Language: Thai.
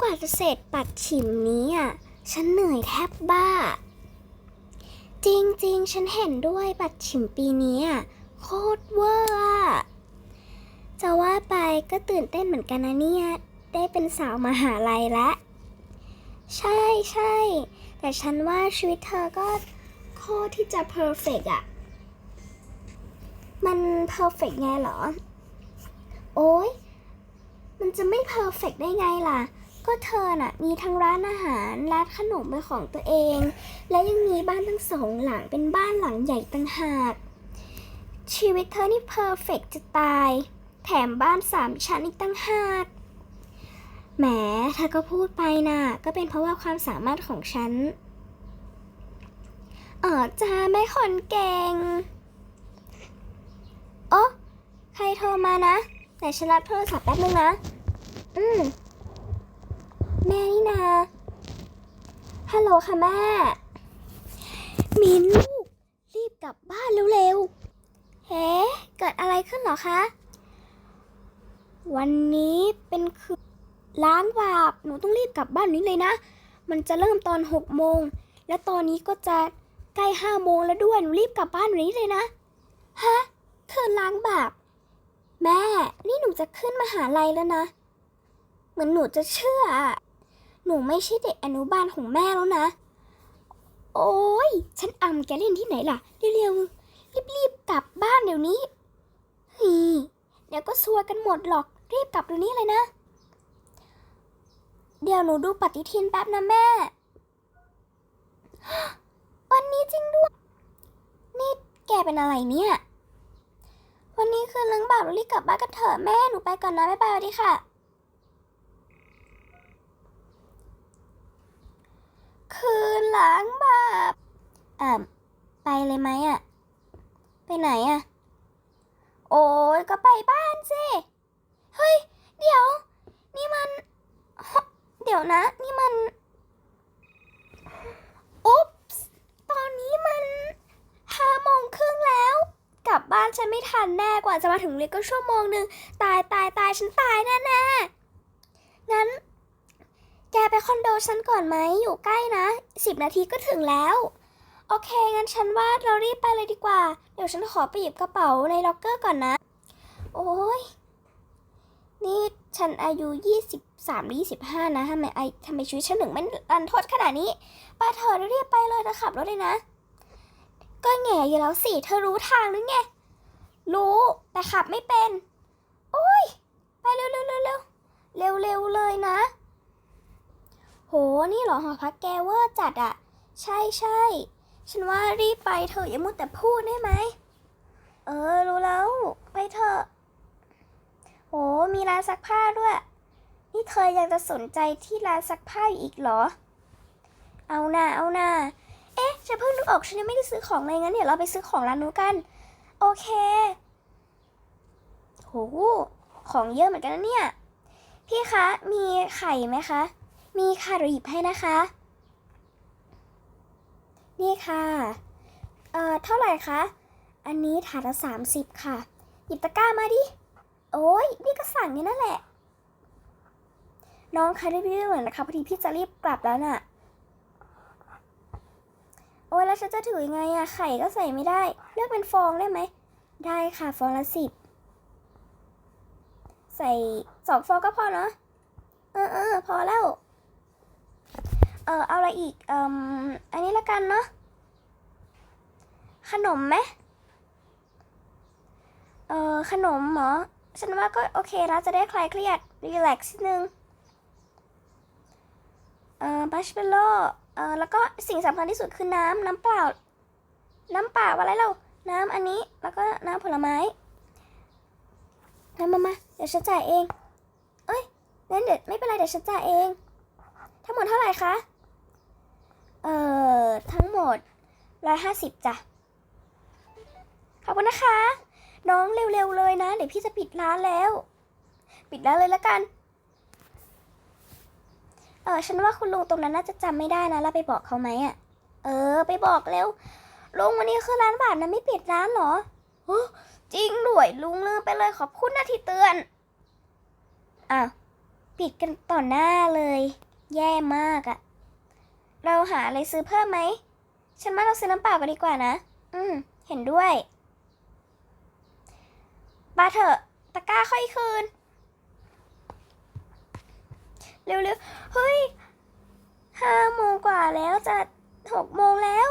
กว่าจะเสร็จปัดฉิมนี้อะ ฉันเหนื่อยแทบบ้า จริงๆ ฉันเห็นด้วยปัดฉิมปีนี้อะ โคตรเวอร์อะ จะว่าไปก็ตื่นเต้นเหมือนกันนะเนี่ย ได้เป็นสาวมหาลัยแล้วใช่ใช่ แต่ฉันว่าชีวิตเธอก็โคตรที่จะเพอร์เฟกอะมันเพอร์เฟกไงเหรอ โอ้ยมันจะไม่เพอร์เฟกได้ไงล่ะ ก็เธอน่ะมีทั้งร้านอาหารร้านขนมเป็นของตัวเอง และยังมีบ้านทั้งสองหลังเป็นบ้านหลังใหญ่ต่างหาก ชีวิตเธอนี่เพอร์เฟกจะตาย แถมบ้านสามชั้นอีกตั้งหากแหมเธอก็พูดไปน่ะ ก็เป็นเพราะว่าความสามารถของฉันเออจ้าแม่คนเก่งโอ้ใครโทรมานะ แต่ฉันรับโทรศัพท์แป๊บนึงนะ อืม แม่นี่นาฮัลโหลค่ะแม่ มินลูก รีบกลับบ้านเร็วๆเฮ้เกิดอะไรขึ้นหรอคะ วันนี้เป็นคืนล้างบาปหนูต้องรีบกลับบ้านนี้เลยนะ มันจะเริ่มตอนหกโมง และตอนนี้ก็จะใกล้ห้าโมงแล้วด้วย หนูรีบกลับบ้านนี้เลยนะ ฮะ คืนล้างบาป แม่ นี่หนูจะขึ้นมหาลัยแล้วนะ เหมือนหนูจะเชื่ออะ หนูไม่ใช่เด็กอนุบาลของแม่แล้วนะ โอ้ย ฉันอำแกเล่นที่ไหนล่ะ เร็วๆ รีบๆ กลับบ้านเดี๋ยวนี้ฮีเดี๋ยวก็ซวยกันหมดหรอก รีบกลับเดี๋ยวนี้เลยนะ เดี๋ยวหนูดูปฏิทินแป๊บนะแม่ วันนี้จริงด้วย นี่แกเป็นอะไรเนี่ย วันนี้คือล้างบาปเรารีบกลับบ้านกันเถอะแม่ หนูไปก่อนนะ บ๊ายบายสวัสดีค่ะ คืนล้างบาปอ่าไป เลยไหมอะไปไหนอะโอ้ยก็ไปบ้านสิเฮ้ย เดี๋ยว นี่มัน เดี๋ยวนะ นี่มันอุ๊ปส์ตอนนี้มันห้าโมงครึ่งแล้ว กลับบ้านฉันไม่ทันแน่กว่าจะมาถึงเรียนก็ชั่วโมงหนึ่งตายตายตายฉันตายแน่แน่งั้น แกไปคอนโดฉันก่อนไหมอยู่ใกล้นะสิบนาทีก็ถึงแล้ว โอเค งั้นฉันว่าเรารีบไปเลยดีกว่า เดี๋ยวฉันขอไปหยิบกระเป๋าในล็อกเกอร์ก่อนนะ โอ้ย นี่ฉันอายุ 23หรือ25 นะทำไมไอทำไมชีวิตฉันถึงไม่รันทดขนาดนี้ป้าเธอรีบไปเลยนะขับรถเลยนะ ก็แง่อยู่แล้วสิ เธอรู้ทางหรือไง รู้ แต่ขับไม่เป็น โอ้ย ไปเร็วเร็วเร็วเร็วเร็วเร็วเลยนะ โห นี่เหรอหอพักแกเวอร์จัดอะ ใช่ใช่ ฉันว่ารีบไปเถอะอย่ามัวแต่พูดได้ไหม เออ รู้แล้ว ไปเถอะโหมีร้านซักผ้าด้วย นี่เธอยังจะสนใจที่ร้านซักผ้าอยู่อีกเหรอ เอาหน่าเอาหน่าเอ๊ะฉันเพิ่งนึกออกฉันยังไม่ได้ซื้อของเลยงั้นเดี๋ยวเราไปซื้อของร้านนู้นกัน โอเคโหของเยอะเหมือนกันนะเนี่ย พี่คะ มีไข่ไหมคะ มีค่ะเราหยิบให้นะคะ นี่ค่ะ เอ่อ เท่าไหร่คะ อันนี้ถาดละสามสิบค่ะ หยิบตะกร้ามาดิ โอ้ยนี่ก็สั่งนี่นั่นแหละ น้องคะรีบๆหน่อยนะคะพอดีพี่จะรีบกลับแล้วน่ะ โอ้ยแล้วฉันจะถือยังไงอะไข่ก็ใส่ไม่ได้ เลือกเป็นฟองได้ไหม ได้ค่ะฟองละสิบ ใส่สองฟองก็พอเนาะ เออเออพอแล้ว เออเอาอะไรอีกเอ่มอันนี้ละกันเนาะขนมไหมเออขนมเหรอฉันว่าก็โอเคแล้วจะได้คลายเครียดรีแลกซ์นิดนึงเอ่อบัชเบลโล่เอ่อแล้วก็สิ่งสำคัญที่สุดคือน้ำน้ำเปล่า น้ำเปล่าอะไรเรา น้ำอันนี้แล้วก็น้ำผลไม้น้ำมามาเดี๋ยวฉันจ่ายเอง เอ้ยงั้นเดี๋ยวไม่เป็นไรเดี๋ยวฉันจ่ายเอง ทั้งหมดเท่าไหร่คะ เอ่อ ทั้งหมด ร้อยห้าสิบจ้ะ ขอบคุณนะคะ น้องเร็วๆเลยนะ เดี๋ยวพี่จะปิดร้านแล้ว ปิดร้านเลยละกัน เออฉันว่าคุณลุงตรงนั้นน่าจะจำไม่ได้นะเราไปบอกเขาไหมอะ เออ ไปบอกเร็ว ลุงวันนี้คือร้านบาทนะไม่ปิดร้านเหรอจริงด้วยลุงลืมไปเลยขอบคุณนะที่เตือน อ้าวปิดกันต่อหน้าเลย แย่มากอะเราหาอะไรซื้อเพิ่มไหม ฉันว่าเราซื้อน้ำเปล่ากันดีกว่านะ อืม เห็นด้วยมาเถอะตะกร้าค่อยคืน เร็วๆ เฮ้ยห้าโมงกว่าแล้วจะหกโมงแล้ว